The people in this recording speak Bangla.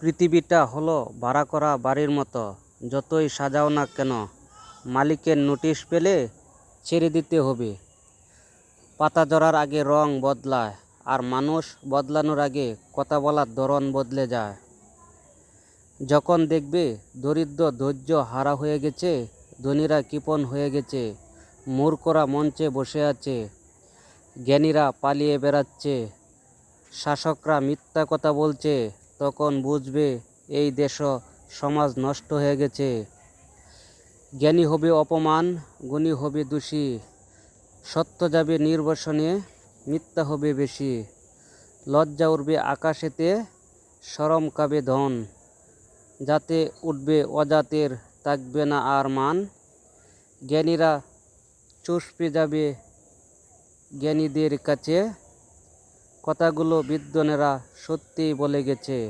পৃথিবীটা হলো ভাড়া করা বাড়ির মতো, যতই সাজাও না কেন, মালিকের নোটিশ পেলে ছেড়ে দিতে হবে। পাতা ঝরার আগে রং বদলায়, আর মানুষ বদলানোর আগে কথা বলার ধরন বদলে যায়। যখন দেখবে দরিদ্র ধৈর্য হারা হয়ে গেছে, ধনীরা কৃপণ হয়ে গেছে, মূর্খরা মঞ্চে বসে আছে, জ্ঞানীরা পালিয়ে বেড়াচ্ছে, শাসকরা মিথ্যা কথা বলছে তখন বুঝবে এই দেশ সমাজ নষ্ট হয়ে গেছে। জ্ঞানী হবে অপমান, গুণী হবে দোষী। সত্য যাবে নির্বাসনে, মিথ্যা হবে বেশি। লজ্জা উঠবে আকাশেতে, সরম কাবে ধন। যাতে উঠবে অজাতের, থাকবে না আর মান। জ্ঞানীরা চুষপে যাবে জ্ঞানীদের কাছে। কথাগুলো বিদ্বানেরা সত্যিই বলে গেছে।